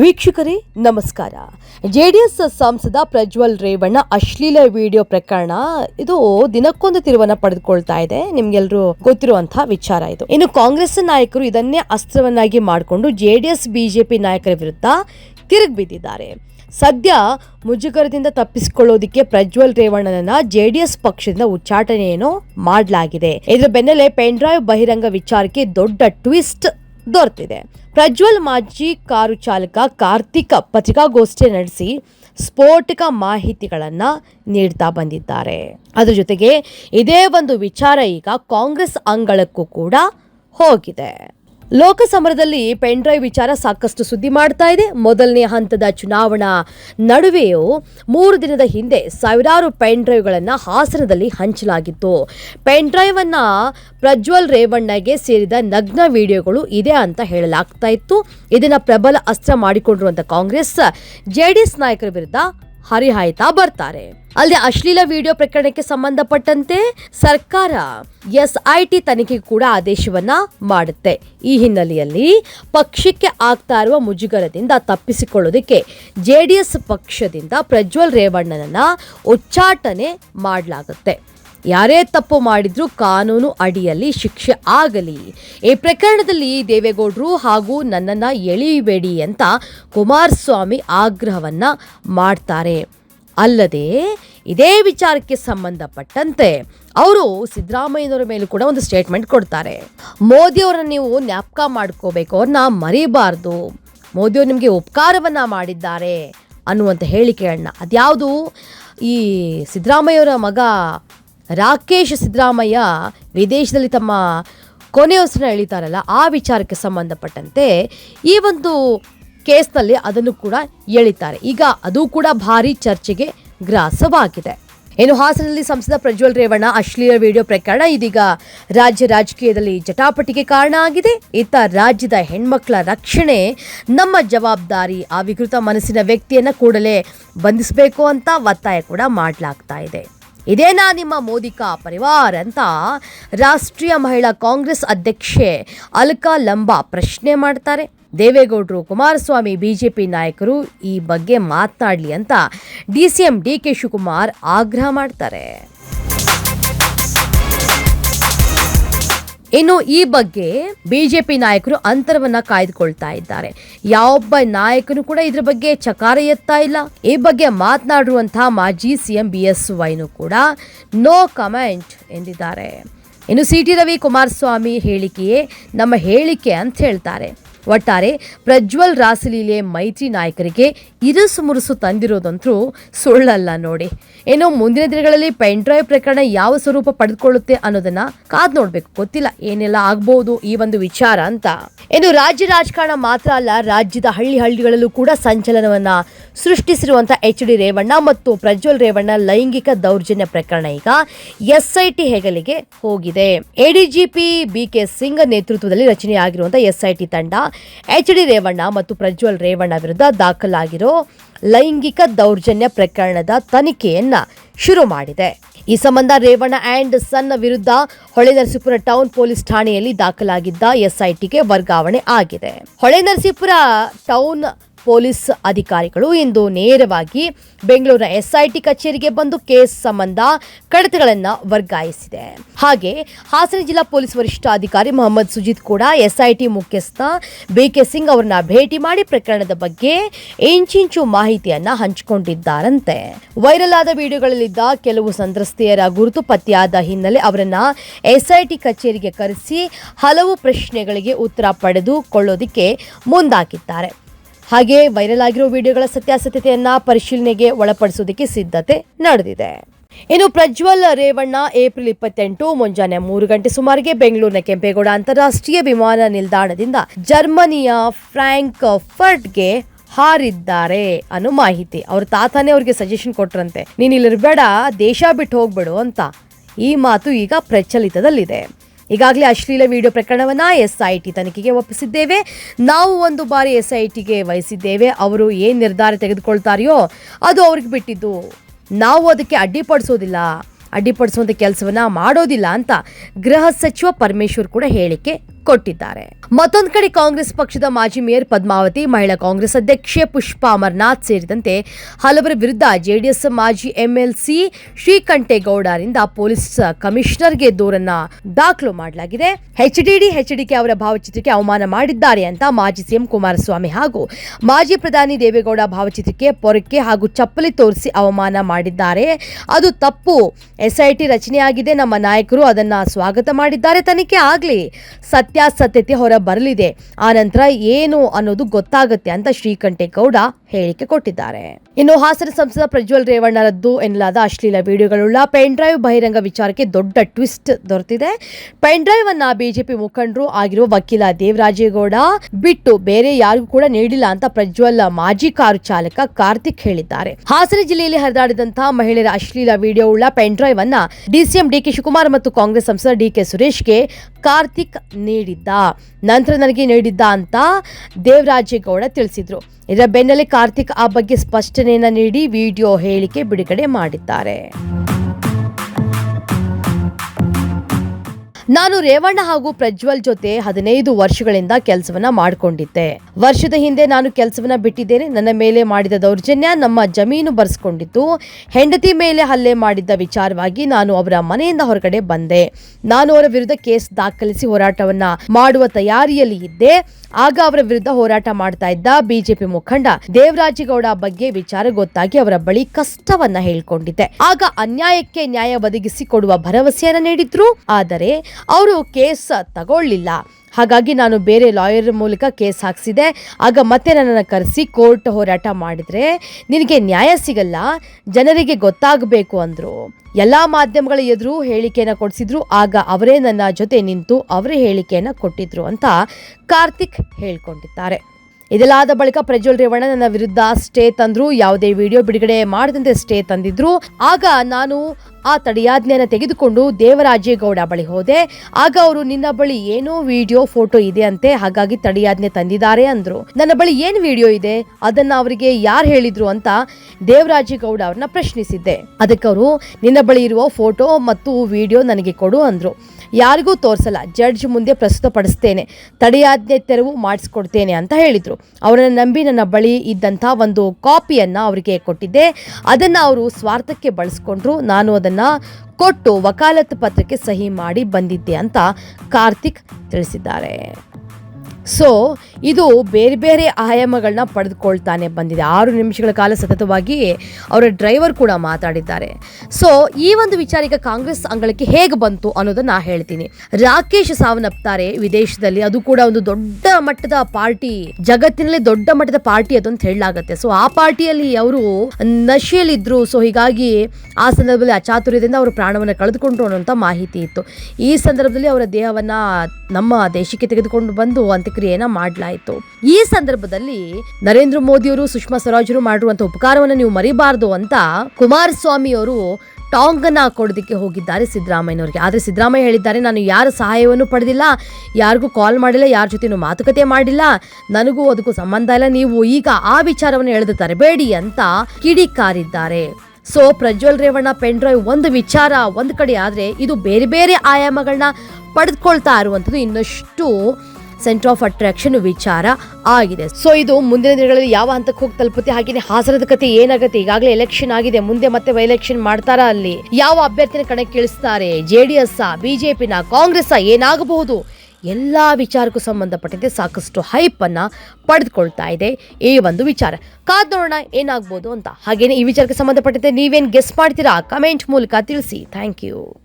ವೀಕ್ಷಕರೇ, ನಮಸ್ಕಾರ. J D S ಸಂಸದ ಪ್ರಜ್ವಲ್ ರೇವಣ್ಣ ಅಶ್ಲೀಲ ವಿಡಿಯೋ ಪ್ರಕರಣ ಇದು ದಿನಕ್ಕೊಂದು ತಿರುವನ್ನ ಪಡೆದುಕೊಳ್ತಾ ಇದೆ. ನಿಮ್ಗೆಲ್ರೂ ಗೊತ್ತಿರುವಂತಹ ವಿಚಾರ ಇದು. ಇನ್ನು ಕಾಂಗ್ರೆಸ್ ನಾಯಕರು ಇದನ್ನೇ ಅಸ್ತ್ರವನ್ನಾಗಿ ಮಾಡಿಕೊಂಡು ಜೆ ಡಿ ಎಸ್ ಬಿಜೆಪಿ ನಾಯಕರ ವಿರುದ್ಧ ತಿರುಗಿ ಬಿದ್ದಿದ್ದಾರೆ. ಸದ್ಯ ಮುಜುಗರದಿಂದ ತಪ್ಪಿಸಿಕೊಳ್ಳೋದಿಕ್ಕೆ ಪ್ರಜ್ವಲ್ ರೇವಣ್ಣನನ್ನ ಜೆಡಿಎಸ್ ಪಕ್ಷದಿಂದ ಉಚ್ಚಾಟನೆಯನ್ನು ಮಾಡಲಾಗಿದೆ. ಇದರ ಬೆನ್ನಲ್ಲೇ ಪೆನ್ ಡ್ರೈವ್ ಬಹಿರಂಗ ವಿಚಾರಕ್ಕೆ ದೊಡ್ಡ ಟ್ವಿಸ್ಟ್ ದೊರೆತಿದೆ. ಪ್ರಜ್ವಲ್ ಮಾಜಿ ಕಾರು ಚಾಲಕ ಕಾರ್ತಿಕ ಪತ್ರಿಕಾಗೋಷ್ಠಿ ನಡೆಸಿ ಸ್ಫೋಟಕ ಮಾಹಿತಿಗಳನ್ನು ನೀಡ್ತಾ ಬಂದಿದ್ದಾರೆ. ಅದ್ರ ಜೊತೆಗೆ ಇದೇ ಒಂದು ವಿಚಾರ ಈಗ ಕಾಂಗ್ರೆಸ್ ಅಂಗಳಕ್ಕೂ ಕೂಡ ಹೋಗಿದೆ. ಲೋಕಸಮರದಲ್ಲಿ ಪೆನ್ ಡ್ರೈವ್ ವಿಚಾರ ಸಾಕಷ್ಟು ಸುದ್ದಿ ಮಾಡ್ತಾ ಇದೆ. ಮೊದಲನೇ ಹಂತದ ಚುನಾವಣಾ ನಡುವೆಯೂ ಮೂರು ದಿನದ ಹಿಂದೆ ಸಾವಿರಾರು ಪೆನ್ ಡ್ರೈವ್ಗಳನ್ನು ಹಾಸನದಲ್ಲಿ ಹಂಚಲಾಗಿತ್ತು. ಪೆನ್ ಡ್ರೈವ್ ಅನ್ನ ಪ್ರಜ್ವಲ್ ರೇವಣ್ಣಗೆ ಸೇರಿದ ನಗ್ನ ವಿಡಿಯೋಗಳು ಇದೆ ಅಂತ ಹೇಳಲಾಗ್ತಾ ಇತ್ತು. ಇದನ್ನ ಪ್ರಬಲ ಅಸ್ತ್ರ ಮಾಡಿಕೊಂಡಿರುವಂಥ ಕಾಂಗ್ರೆಸ್. ಜೆಡಿಎಸ್ ನಾಯಕರ ವಿರುದ್ಧ ಹರಿಹಾಯ್ತಾ ಬರ್ತಾರೆ. ಅಲ್ಲದೆ ಅಶ್ಲೀಲ ವಿಡಿಯೋ ಪ್ರಕರಣಕ್ಕೆ ಸಂಬಂಧಪಟ್ಟಂತೆ ಸರ್ಕಾರ ಎಸ್ ಐ ಟಿ ತನಿಖೆಗೆ ಕೂಡ ಆದೇಶವನ್ನ ಮಾಡುತ್ತೆ. ಈ ಹಿನ್ನೆಲೆಯಲ್ಲಿ ಪಕ್ಷಕ್ಕೆ ಆಗ್ತಾ ಇರುವ ಮುಜುಗರದಿಂದ ತಪ್ಪಿಸಿಕೊಳ್ಳೋದಕ್ಕೆ ಜೆಡಿಎಸ್ ಪಕ್ಷದಿಂದ ಪ್ರಜ್ವಲ್ ರೇವಣ್ಣನನ್ನ ಉಚ್ಚಾಟನೆ ಮಾಡಲಾಗುತ್ತೆ. ಯಾರೇ ತಪ್ಪು ಮಾಡಿದ್ರೂ ಕಾನೂನು ಅಡಿಯಲ್ಲಿ ಶಿಕ್ಷೆ ಆಗಲಿ. ಈ ಪ್ರಕರಣದಲ್ಲಿ ದೇವೇಗೌಡರು ಹಾಗೂ ನನ್ನನ್ನ ಎಳಿಬೇಡಿ ಅಂತ ಕುಮಾರಸ್ವಾಮಿ ಆಗ್ರಹವನ್ನ ಮಾಡ್ತಾರೆ. ಅಲ್ಲದೆ ಇದೇ ವಿಚಾರಕ್ಕೆ ಸಂಬಂಧಪಟ್ಟಂತೆ ಅವರು ಸಿದ್ದರಾಮಯ್ಯನವರ ಮೇಲೂ ಕೂಡ ಒಂದು ಸ್ಟೇಟ್ಮೆಂಟ್ ಕೊಡ್ತಾರೆ. ಮೋದಿಯವರನ್ನ ನೀವು ಜ್ಞಾಪಕ ಮಾಡ್ಕೋಬೇಕು, ಅವ್ರನ್ನ ಮರಿಬಾರ್ದು. ಮೋದಿಯವರು ನಿಮಗೆ ಉಪಕಾರವನ್ನ ಮಾಡಿದ್ದಾರೆ ಅನ್ನುವಂಥ ಹೇಳಿಕೆಗಳನ್ನ ಅದ್ಯಾವುದು? ಈ ಸಿದ್ದರಾಮಯ್ಯವರ ಮಗ ರಾಕೇಶ್ ಸಿದ್ದರಾಮಯ್ಯ ವಿದೇಶದಲ್ಲಿ ತಮ್ಮ ಕೊನೆಯೋಸನ ಎಳಿತಾರಲ್ಲ, ಆ ವಿಚಾರಕ್ಕೆ ಸಂಬಂಧಪಟ್ಟಂತೆ ಈ ಒಂದು ಕೇಸ್ನಲ್ಲಿ ಅದನ್ನು ಕೂಡ ಎಳಿತಾರೆ. ಈಗ ಅದು ಕೂಡ ಭಾರಿ ಚರ್ಚೆಗೆ ಗ್ರಾಸವಾಗಿದೆ. ಇನ್ನು ಹಾಸನದಲ್ಲಿ ಸಂಸದ ಪ್ರಜ್ವಲ್ ರೇವಣ್ಣ ಅಶ್ಲೀಲ ವಿಡಿಯೋ ಪ್ರಕರಣ, ಇದೀಗ ರಾಜ್ಯ ರಾಜಕೀಯದಲ್ಲಿ ಜಟಾಪಟಿಗೆ ಕಾರಣ ಆಗಿದೆ. ಇತ್ತ ರಾಜ್ಯದ ಹೆಣ್ಮಕ್ಳ ರಕ್ಷಣೆ, ನಮ್ಮ ಜವಾಬ್ದಾರಿ ಆ ವಿಕೃತ ಮನಸ್ಸಿನ ವ್ಯಕ್ತಿಯನ್ನ ಕೂಡಲೇ ಬಂಧಿಸಬೇಕು ಅಂತ ಒತ್ತಾಯ ಕೂಡ ಮಾಡಲಾಗ್ತಾ ಇದೆ. ಇದೇನಾ ನಿಮ್ಮ ಮೋದಿಕಾ ಪರಿವಾರ ಅಂತ ರಾಷ್ಟ್ರೀಯ ಮಹಿಳಾ ಕಾಂಗ್ರೆಸ್ ಅಧ್ಯಕ್ಷೆ ಅಲ್ಕಾ ಲಂಬಾ ಪ್ರಶ್ನೆ ಮಾಡ್ತಾರೆ. ದೇವೇಗೌಡರು, ಕುಮಾರಸ್ವಾಮಿ, ಬಿಜೆಪಿ ನಾಯಕರು ಈ ಬಗ್ಗೆ ಮಾತನಾಡಲಿ ಅಂತ D C M D K Shivakumar ಆಗ್ರಹ ಮಾಡ್ತಾರೆ. ಇನ್ನು ಈ ಬಗ್ಗೆ ಬಿಜೆಪಿ ನಾಯಕರು ಅಂತರವನ್ನ ಕಾಯ್ದುಕೊಳ್ತಾ ಇದ್ದಾರೆ. ಯಾವೊಬ್ಬ ನಾಯಕನು ಕೂಡ ಇದ್ರ ಬಗ್ಗೆ ಚಕಾರ ಎತ್ತಾ ಇಲ್ಲ. ಈ ಬಗ್ಗೆ ಮಾತನಾಡಿರುವಂತಹ ಮಾಜಿ ಸಿಎಂ ಬಿ ಎಸ್ ವೈನು ಕೂಡ ನೋ ಕಮೆಂಟ್ ಎಂದಿದ್ದಾರೆ. ಇನ್ನು ಸಿ ಟಿ ರವಿ ಕುಮಾರಸ್ವಾಮಿ ಹೇಳಿಕೆಯೇ ನಮ್ಮ ಹೇಳಿಕೆ ಅಂತ ಹೇಳ್ತಾರೆ. ಒಟ್ಟಾರೆ ಪ್ರಜ್ವಲ್ ರಾಸಲೀಲೆ ಮೈತ್ರಿ ನಾಯಕರಿಗೆ ಇರುಸು ಮುರುಸು ತಂದಿರೋದಂತೂ ಸುಳ್ಳಲ್ಲ ನೋಡಿ. ಏನು ಮುಂದಿನ ದಿನಗಳಲ್ಲಿ ಪೆನ್ ಡ್ರೈವ್ ಪ್ರಕರಣ ಯಾವ ಸ್ವರೂಪ ಪಡೆದುಕೊಳ್ಳುತ್ತೆ ಅನ್ನೋದನ್ನ ಕಾದ್ ನೋಡ್ಬೇಕು. ಗೊತ್ತಿಲ್ಲ, ಏನೆಲ್ಲ ಆಗ್ಬಹುದು ಈ ಒಂದು ವಿಚಾರ ಅಂತ. ಇನ್ನು ರಾಜ್ಯ ರಾಜಕಾರಣ ಮಾತ್ರ ಅಲ್ಲ, ರಾಜ್ಯದ ಹಳ್ಳಿ ಹಳ್ಳಿಗಳಲ್ಲೂ ಕೂಡ ಸಂಚಲನವನ್ನ ಸೃಷ್ಟಿಸಿರುವಂತ ಎಚ್ ಡಿ ರೇವಣ್ಣ ಮತ್ತು ಪ್ರಜ್ವಲ್ ರೇವಣ್ಣ ಲೈಂಗಿಕ ದೌರ್ಜನ್ಯ ಪ್ರಕರಣ ಈಗ ಎಸ್ಐಟಿ ಹೆಗಲಿಗೆ ಹೋಗಿದೆ. ಎಡಿಜಿಪಿ ಬಿ ಕೆ ಸಿಂಗ್ ನೇತೃತ್ವದಲ್ಲಿ ರಚನೆಯಾಗಿರುವಂತಹ ಎಸ್ಐಟಿ ತಂಡ ಎಚ್ ಡಿ ರೇವಣ್ಣ ಮತ್ತು ಪ್ರಜ್ವಲ್ ರೇವಣ್ಣ ವಿರುದ್ಧ ದಾಖಲಾಗಿರೋ ಲೈಂಗಿಕ ದೌರ್ಜನ್ಯ ಪ್ರಕರಣದ ತನಿಖೆಯನ್ನ ಶುರು ಮಾಡಿದೆ. ಈ ಸಂಬಂಧ ರೇವಣ್ಣ ಆ್ಯಂಡ್ ಸನ್ ವಿರುದ್ಧ ಹೊಳೆನರಸೀಪುರ ಟೌನ್ ಪೊಲೀಸ್ ಠಾಣೆಯಲ್ಲಿ ದಾಖಲಾಗಿದ್ದ ಎಸ್ಐಟಿಗೆ ವರ್ಗಾವಣೆ ಆಗಿದೆ. ಹೊಳೆನರಸೀಪುರ ಟೌನ್ ಪೊಲೀಸ್ ಅಧಿಕಾರಿಗಳು ಇಂದು ನೇರವಾಗಿ ಬೆಂಗಳೂರಿನ ಎಸ್ಐಟಿ ಕಚೇರಿಗೆ ಬಂದು ಕೇಸ್ ಸಂಬಂಧ ಕಡತಗಳನ್ನು ವರ್ಗಾಯಿಸಿದೆ. ಹಾಗೆ ಹಾಸನ ಜಿಲ್ಲಾ ಪೊಲೀಸ್ ವರಿಷ್ಠಾಧಿಕಾರಿ ಮೊಹಮ್ಮದ್ ಸುಜಿತ್ ಕೂಡ ಎಸ್ಐಟಿ ಮುಖ್ಯಸ್ಥ ಬಿಕೆ ಸಿಂಗ್ ಅವರನ್ನ ಭೇಟಿ ಮಾಡಿ ಪ್ರಕರಣದ ಬಗ್ಗೆ ಇಂಚಿಂಚು ಮಾಹಿತಿಯನ್ನ ಹಂಚಿಕೊಂಡಿದ್ದಾರಂತೆ. ವೈರಲ್ ಆದ ವಿಡಿಯೋಗಳಲ್ಲಿದ್ದ ಕೆಲವು ಸಂತ್ರಸ್ತೆಯರ ಗುರುತು ಪತ್ತೆಯಾದ ಹಿನ್ನೆಲೆ ಅವರನ್ನ ಎಸ್ಐಟಿ ಕಚೇರಿಗೆ ಕರೆಸಿ ಹಲವು ಪ್ರಶ್ನೆಗಳಿಗೆ ಉತ್ತರ ಪಡೆದುಕೊಳ್ಳೋದಿಕ್ಕೆ ಮುಂದಾಕಿದ್ದಾರೆ ಹಾಗೆ ವೈರಲ್ ಆಗಿರೋ ವಿಡಿಯೋಗಳ ಸತ್ಯಾಸತ್ಯತೆಯನ್ನ ಪರಿಶೀಲನೆಗೆ ಒಳಪಡಿಸೋದಕ್ಕೆ ಸಿದ್ಧತೆ ನಡೆದಿದೆ. ಇನ್ನು ಪ್ರಜ್ವಲ್ ರೇವಣ್ಣ ಏಪ್ರಿಲ್ ಇಪ್ಪತ್ತೆಂಟು ಮುಂಜಾನೆ ಮೂರು ಗಂಟೆ ಸುಮಾರಿಗೆ ಬೆಂಗಳೂರಿನ ಕೆಂಪೇಗೌಡ ಅಂತಾರಾಷ್ಟ್ರೀಯ ವಿಮಾನ ನಿಲ್ದಾಣದಿಂದ ಜರ್ಮನಿಯ ಫ್ರಾಂಕ್ ಫರ್ಟ್ಗೆ ಹಾರಿದ್ದಾರೆ ಅನ್ನೋ ಮಾಹಿತಿ. ಅವ್ರ ತಾತನೇ ಅವ್ರಿಗೆ ಸಜೆಷನ್ ಕೊಟ್ರಂತೆ. ನೀನ್ ಇಲ್ಲಿರ್ಬೇಡ, ದೇಶ ಬಿಟ್ಟು ಹೋಗ್ಬೇಡು ಅಂತ. ಈ ಮಾತು ಈಗ ಪ್ರಚಲಿತದಲ್ಲಿದೆ. ಈಗಾಗಲೇ ಅಶ್ಲೀಲ ವಿಡಿಯೋ ಪ್ರಕರಣವನ್ನ ಎಸ್ಐಟಿ ತನಿಖೆಗೆ ಒಪ್ಪಿಸಿದ್ದೇವೆ. ನಾವು ಒಂದು ಬಾರಿ ಎಸ್ಐಟಿಗೆ ವಹಿಸಿದ್ದೇವೆ. ಅವರು ಏನು ನಿರ್ಧಾರ ತೆಗೆದುಕೊಳ್ತಾರೆಯೋ ಅದು ಅವ್ರಿಗೆ ಬಿಟ್ಟಿದ್ದು. ನಾವು ಅದಕ್ಕೆ ಅಡ್ಡಿಪಡಿಸೋದಿಲ್ಲ. ಅಡ್ಡಿಪಡಿಸುವಂಥ ಕೆಲಸವನ್ನು ಮಾಡೋದಿಲ್ಲ ಅಂತ ಗೃಹ ಸಚಿವ ಪರಮೇಶ್ವರ್ ಕೂಡ ಹೇಳಿಕೆ ಕೊಟ್ಟಿದ್ದಾರೆ. ಮತ್ತೊಂದು ಕಡೆ ಕಾಂಗ್ರೆಸ್ ಪಕ್ಷದ ಮಾಜಿ ಮೇಯರ್ ಪದ್ಮಾವತಿ, ಮಹಿಳಾ ಕಾಂಗ್ರೆಸ್ ಅಧ್ಯಕ್ಷೆ ಪುಷ್ಪಾ ಅಮರ್ನಾಥ್ ಸೇರಿದಂತೆ ಹಲವರ ವಿರುದ್ಧ ಜೆಡಿಎಸ್ ಮಾಜಿ ಎಂಎಲ್ಸಿ ಶ್ರೀಕಂಠೇಗೌಡರಿಂದ ಪೊಲೀಸ್ ಕಮಿಷನರ್ಗೆ ದೂರನ್ನ ದಾಖಲು ಮಾಡಲಾಗಿದೆ. ಎಚ್ಡಿಡಿ ಎಚ್ಡಿಕೆ ಅವರ ಭಾವಚಿತ್ರಕ್ಕೆ ಅವಮಾನ ಮಾಡಿದ್ದಾರೆ ಅಂತ ಮಾಜಿ ಸಿಎಂ ಕುಮಾರಸ್ವಾಮಿ ಹಾಗೂ ಮಾಜಿ ಪ್ರಧಾನಿ ದೇವೇಗೌಡ ಭಾವಚಿತ್ರಕ್ಕೆ ಪೊರಕೆ ಹಾಗೂ ಚಪ್ಪಲಿ ತೋರಿಸಿ ಅವಮಾನ ಮಾಡಿದ್ದಾರೆ. ಅದು ತಪ್ಪು. ಎಸ್ಐಟಿ ರಚನೆಯಾಗಿದೆ. ನಮ್ಮ ನಾಯಕರು ಅದನ್ನ ಸ್ವಾಗತ ಮಾಡಿದ್ದಾರೆ. ತನಿಖೆ ಆಗಲಿ. ಸತ್ಯಾಸತ್ಯತೆ ಹೊರ ಬರಲಿದೆ ಆ ನಂತರ ಏನು ಅನ್ನೋದು ಗೊತ್ತಾಗುತ್ತೆ ಅಂತ ಶ್ರೀಕಂಠೇಗೌಡ ಹೇಳಿಕೆ ಕೊಟ್ಟಿದ್ದಾರೆ. ಇನ್ನು ಹಾಸನ ಸಂಸದ ಪ್ರಜ್ವಲ್ ರೇವಣ್ಣರದ್ದು ಎನ್ನಲಾದ ಅಶ್ಲೀಲ ವಿಡಿಯೋಗಳುಳ್ಳ ಪೆನ್ ಡ್ರೈವ್ ಬಹಿರಂಗ ವಿಚಾರಕ್ಕೆ ದೊಡ್ಡ ಟ್ವಿಸ್ಟ್ ದೊರೆತಿದೆ. ಪೆನ್ ಡ್ರೈವ್ ಅನ್ನ ಬಿಜೆಪಿ ಮುಖಂಡರು ಆಗಿರುವ ವಕೀಲ ದೇವರಾಜೇಗೌಡ ಬಿಟ್ಟು ಬೇರೆ ಯಾರಿಗೂ ಕೂಡ ನೀಡಿಲ್ಲ ಅಂತ ಪ್ರಜ್ವಲ್ ಮಾಜಿ ಕಾರು ಚಾಲಕ ಕಾರ್ತಿಕ್ ಹೇಳಿದ್ದಾರೆ. ಹಾಸನ ಜಿಲ್ಲೆಯಲ್ಲಿ ಹರಿದಾಡಿದಂತಹ ಮಹಿಳೆಯರ ಅಶ್ಲೀಲ ವಿಡಿಯೋ ಉಳ್ಳ ಪೆನ್ ಡ್ರೈವ್ ಅನ್ನ ಡಿಸಿಎಂ ಡಿಕೆ ಶಿವಕುಮಾರ್ ಮತ್ತು ಕಾಂಗ್ರೆಸ್ ಸಂಸದ ಡಿಕೆ ಸುರೇಶ್ಗೆ ಕಾರ್ತಿಕ್ ನೀಡಿದ್ದ, ನಂತರ ನನಗೆ ನೀಡಿದ್ದ ಅಂತ ದೇವರಾಜೇಗೌಡ ತಿಳಿಸಿದ್ರು. ಇದರ ಬೆನ್ನಲ್ಲೇ ಕಾರ್ತಿಕ್ ಆ ಬಗ್ಗೆ ಸ್ಪಷ್ಟನೆಯನ್ನ ನೀಡಿ, ವಿಡಿಯೋ ಹೇಳಿಕೆ ಬಿಡುಗಡೆ ಮಾಡಿದ್ದಾರೆ. ನಾನು ರೇವಣ್ಣ ಹಾಗೂ ಪ್ರಜ್ವಲ್ ಜೊತೆ ಹದಿನೈದು ವರ್ಷಗಳಿಂದ ಕೆಲಸವನ್ನ ಮಾಡಿಕೊಂಡಿದ್ದೆ. ವರ್ಷದ ಹಿಂದೆ ನಾನು ಕೆಲಸವನ್ನ ಬಿಟ್ಟಿದ್ದೇನೆ. ನನ್ನ ಮೇಲೆ ಮಾಡಿದ ದೌರ್ಜನ್ಯ ನಮ್ಮ ಜಮೀನು ಬರೆಸ್ಕೊಂಡಿತ್ತು. ಹೆಂಡತಿ ಮೇಲೆ ಹಲ್ಲೆ ಮಾಡಿದ್ದ ವಿಚಾರವಾಗಿ ನಾನು ಅವರ ಮನೆಯಿಂದ ಹೊರಗಡೆ ಬಂದೆ. ನಾನು ಅವರ ವಿರುದ್ಧ ಕೇಸ್ ದಾಖಲಿಸಿ ಹೋರಾಟವನ್ನ ಮಾಡುವ ತಯಾರಿಯಲ್ಲಿ ಇದ್ದೆ. ಆಗ ಅವರ ವಿರುದ್ಧ ಹೋರಾಟ ಮಾಡ್ತಾ ಇದ್ದ ಬಿಜೆಪಿ ಮುಖಂಡ ದೇವರಾಜೇಗೌಡ ಬಗ್ಗೆ ವಿಚಾರ ಗೊತ್ತಾಗಿ ಅವರ ಬಳಿ ಕಷ್ಟವನ್ನ ಹೇಳಿಕೊಂಡಿದ್ದೆ. ಆಗ ಅನ್ಯಾಯಕ್ಕೆ ನ್ಯಾಯ ಒದಗಿಸಿಕೊಡುವ ಭರವಸೆಯನ್ನ ನೀಡಿದ್ರು. ಆದರೆ ಅವರು ಕೇಸ್ ತಗೊಳ್ಳಿಲ್ಲ. ಹಾಗಾಗಿ ನಾನು ಬೇರೆ ಲಾಯರ್ ಮೂಲಕ ಕೇಸ್ ಹಾಕ್ಸಿದೆ. ಆಗ ಮತ್ತೆ ನನ್ನನ್ನು ಕರೆಸಿ ಕೋರ್ಟ್ ಹೋರಾಟ ಮಾಡಿದರೆ ನಿನಗೆ ನ್ಯಾಯ ಸಿಗಲ್ಲ, ಜನರಿಗೆ ಗೊತ್ತಾಗಬೇಕು ಅಂದರು. ಎಲ್ಲ ಮಾಧ್ಯಮಗಳ ಎದುರು ಹೇಳಿಕೆಯನ್ನು ಕೊಡಿಸಿದ್ರು, ಆಗ ಅವರೇ ನನ್ನ ಜೊತೆ ನಿಂತು ಅವರೇ ಹೇಳಿಕೆಯನ್ನು ಕೊಟ್ಟಿದ್ರು ಅಂತ ಕಾರ್ತಿಕ್ ಹೇಳ್ಕೊಂಡಿದ್ದಾರೆ. ಇದೆಲ್ಲಾದ ಬಳಿಕ ಪ್ರಜ್ವಲ್ ರೇವಣ್ಣ ನನ್ನ ವಿರುದ್ಧ ಸ್ಟೇ ತಂದ್ರು. ಯಾವುದೇ ವಿಡಿಯೋ ಬಿಡುಗಡೆ ಮಾಡದಂತೆ ಸ್ಟೇ ತಂದಿದ್ರು. ಆಗ ನಾನು ಆ ತಡೆಯಾಜ್ಞೆಯನ್ನು ತೆಗೆದುಕೊಂಡು ದೇವರಾಜೇಗೌಡ ಬಳಿ ಹೋದೆ. ಆಗ ಅವರು, ನಿನ್ನ ಬಳಿ ಏನೋ ವಿಡಿಯೋ, ಫೋಟೋ ಇದೆ ಅಂತೆ, ಹಾಗಾಗಿ ತಡೆಯಾಜ್ಞೆ ತಂದಿದ್ದಾರೆ ಅಂದ್ರು. ನನ್ನ ಬಳಿ ಏನು ವಿಡಿಯೋ ಇದೆ? ಅದನ್ನ ಅವರಿಗೆ ಯಾರು ಹೇಳಿದ್ರು ಅಂತ ದೇವರಾಜೇಗೌಡ ಅವ್ರನ್ನ ಪ್ರಶ್ನಿಸಿದ್ದೆ. ಅದಕ್ಕೆ ಅವರು, ನಿನ್ನ ಬಳಿ ಇರುವ ಫೋಟೋ ಮತ್ತು ವಿಡಿಯೋ ನನಗೆ ಕೊಡು ಅಂದ್ರು. ಯಾರಿಗೂ ತೋರಿಸಲ್ಲ. ಜಡ್ಜ್ ಮುಂದೆ ಪ್ರಸ್ತುತಪಡಿಸ್ತೇನೆ. ತಡೆಯಾಜ್ಞೆ ತೆರವು ಮಾಡಿಸ್ಕೊಡ್ತೇನೆ ಅಂತ ಹೇಳಿದರು. ಅವರನ್ನು ನಂಬಿ ನನ್ನ ಬಳಿ ಇದ್ದಂಥ ಒಂದು ಕಾಪಿಯನ್ನು ಅವರಿಗೆ ಕೊಟ್ಟಿದ್ದೆ. ಅದನ್ನು ಅವರು ಸ್ವಾರ್ಥಕ್ಕೆ ಬಳಸ್ಕೊಂಡ್ರು. ನಾನು ಅದನ್ನು ಕೊಟ್ಟು ವಕಾಲತ್ತು ಪತ್ರಕ್ಕೆ ಸಹಿ ಮಾಡಿ ಬಂದಿದ್ದೆ ಅಂತ ಕಾರ್ತಿಕ್ ತಿಳಿಸಿದ್ದಾರೆ. ಸೊ ಇದು ಬೇರೆ ಬೇರೆ ಆಯಾಮಗಳನ್ನ ಪಡೆದುಕೊಳ್ತಾನೆ ಬಂದಿದೆ. ಆರು ನಿಮಿಷಗಳ ಕಾಲ ಸತತವಾಗಿ ಅವರ ಡ್ರೈವರ್ ಕೂಡ ಮಾತಾಡಿದ್ದಾರೆ. ಸೊ ಈ ಒಂದು ವಿಚಾರ ಈಗ ಕಾಂಗ್ರೆಸ್ ಅಂಗಳಕ್ಕೆ ಹೇಗೆ ಬಂತು ಅನ್ನೋದನ್ನ ಹೇಳ್ತೀನಿ. ರಾಕೇಶ್ ಸಾವನ್ನಪ್ತಾರೆ ವಿದೇಶದಲ್ಲಿ. ಅದು ಕೂಡ ಒಂದು ದೊಡ್ಡ ಮಟ್ಟದ ಪಾರ್ಟಿ, ಜಗತ್ತಿನಲ್ಲಿ ದೊಡ್ಡ ಮಟ್ಟದ ಪಾರ್ಟಿ ಅದು ಅಂತ ಹೇಳಲಾಗತ್ತೆ. ಸೊ ಆ ಪಾರ್ಟಿಯಲ್ಲಿ ಅವರು ನಶೆಯಲ್ಲಿದ್ರು. ಸೊ ಹೀಗಾಗಿ ಆ ಸಂದರ್ಭದಲ್ಲಿ ಅಚಾತುರ್ಯದಿಂದ ಅವರು ಪ್ರಾಣವನ್ನು ಕಳೆದುಕೊಂಡ್ರು ಅನ್ನೋಂಥ ಮಾಹಿತಿ ಇತ್ತು. ಈ ಸಂದರ್ಭದಲ್ಲಿ ಅವರ ದೇಹವನ್ನ ನಮ್ಮ ದೇಶಕ್ಕೆ ತೆಗೆದುಕೊಂಡು ಬಂದು ಅಂತ್ಯಕ್ರಿಯೆಯನ್ನ ಮಾಡಲಾಯಿತು. ಈ ಸಂದರ್ಭದಲ್ಲಿ ನರೇಂದ್ರ ಮೋದಿಯವರು, ಸುಷ್ಮಾ ಸ್ವರಾಜರು ಮಾಡಿರುವಂತ ಉಪಕಾರವನ್ನು ನೀವು ಮರಿಬಾರದು ಅಂತ ಕುಮಾರಸ್ವಾಮಿ ಅವರು ಟಾಂಗನ್ನ ಕೊಡೋದಕ್ಕೆ ಹೋಗಿದ್ದಾರೆ ಸಿದ್ದರಾಮಯ್ಯನವರಿಗೆ. ಆದರೆ ಸಿದ್ದರಾಮಯ್ಯ ಹೇಳಿದ್ದಾರೆ, ನಾನು ಯಾರ ಸಹಾಯವನ್ನು ಪಡೆದಿಲ್ಲ, ಯಾರಿಗೂ ಕಾಲ್ ಮಾಡಿಲ್ಲ, ಯಾರ ಜೊತೆನೂ ಮಾತುಕತೆ ಮಾಡಿಲ್ಲ, ನನಗೂ ಅದಕ್ಕೂ ಸಂಬಂಧ ಇಲ್ಲ, ನೀವು ಈಗ ಆ ವಿಚಾರವನ್ನು ಎಳೆದು ತರಬೇಡಿ ಅಂತ ಕಿಡಿಕಾರಿದ್ದಾರೆ. So, Prajwal Revanna pen drive ಒಂದು ವಿಚಾರ ಒಂದು ಕಡೆ ಆದರೆ ಇದು ಬೇರೆ ಬೇರೆ ಆಯಾಮಗಳನ್ನ ಪಡೆದುಕೊಳ್ತಾ ಇರುವಂಥದ್ದು ಇನ್ನಷ್ಟು ಸೆಂಟರ್ ಆಫ್ ಅಟ್ರಾಕ್ಷನ್ ವಿಚಾರ ಆಗಿದೆ. ಸೊ ಇದು ಮುಂದಿನ ದಿನಗಳಲ್ಲಿ ಯಾವ ಹಂತಕ್ಕೆ ಹೋಗಿ ತಲುಪುತ್ತೆ? ಹಾಗೆ ಹಾಸನದ ಕತೆ ಏನಾಗುತ್ತೆ? ಈಗಾಗಲೇ ಎಲೆಕ್ಷನ್ ಆಗಿದೆ. ಮುಂದೆ ಮತ್ತೆ ಎಲೆಕ್ಷನ್ ಮಾಡ್ತಾರಾ ಅಲ್ಲಿ? ಯಾವ ಅಭ್ಯರ್ಥಿನ ಕಣಕ್ಕೆ ಇಳಿಸ್ತಾರೆ? ಜೆ ಡಿ ಎಸ್ ಬಿಜೆಪಿನ ಕಾಂಗ್ರೆಸ್ ಏನಾಗಬಹುದು? ಎಲ್ಲ ವಿಚಾರಕ್ಕೂ ಸಂಬಂಧಪಟ್ಟಂತೆ ಸಾಕಷ್ಟು ಹೈಪ್ ಅನ್ನ ಪಡೆದುಕೊಳ್ತಾ ಇದೆ ಈ ಒಂದು ವಿಚಾರ. ಕಾದ್ ನೋಡೋಣ ಏನಾಗ್ಬೋದು ಅಂತ. ಹಾಗೇನೆ ಈ ವಿಚಾರಕ್ಕೆ ಸಂಬಂಧಪಟ್ಟಂತೆ ನೀವೇನು ಗೆಸ್ ಮಾಡ್ತೀರಾ? ಕಮೆಂಟ್ ಮೂಲಕ ತಿಳಿಸಿ. Thank you